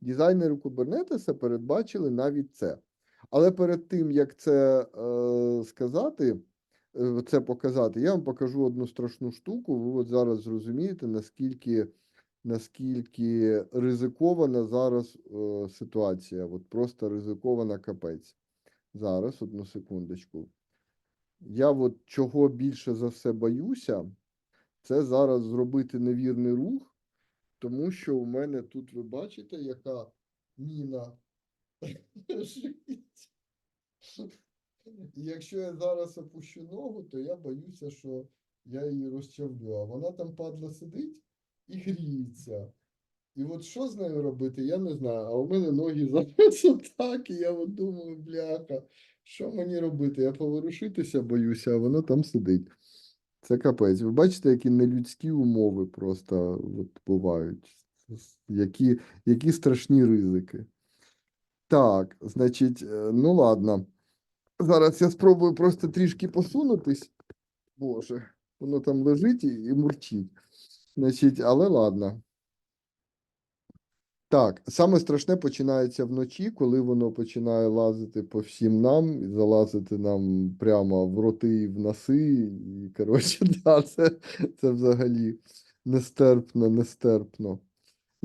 Дизайнери Kubernetes передбачили навіть це. Але перед тим, як це е, сказати, е, це показати, я вам покажу одну страшну штуку. Ви от зараз зрозумієте, наскільки, наскільки ризикована зараз е, ситуація. От просто ризикована капець. Зараз, одну секундочку. Я от чого більше за все боюся, це зараз зробити невірний рух, тому що у мене тут ви бачите, яка міна лежить. Якщо я зараз опущу ногу, то я боюся, що я її розчавлю. А вона там падла сидить і гріється. І от що з нею робити, я не знаю. А у мене ноги зараз отак, і я от думаю, бляха, що мені робити? Я поворушитися боюся, а вона там сидить. Це капець. Ви бачите, які нелюдські умови просто от бувають. Які, які страшні ризики. Так, значить, е, ну ладно. Зараз я спробую просто трішки посунутись. Боже, воно там лежить і, мурчить. Значить, але ладно. Так, саме страшне починається вночі, коли воно починає лазити по всім нам і залазити нам прямо в роти в носи. І, коротше, да, це, це взагалі нестерпно, нестерпно.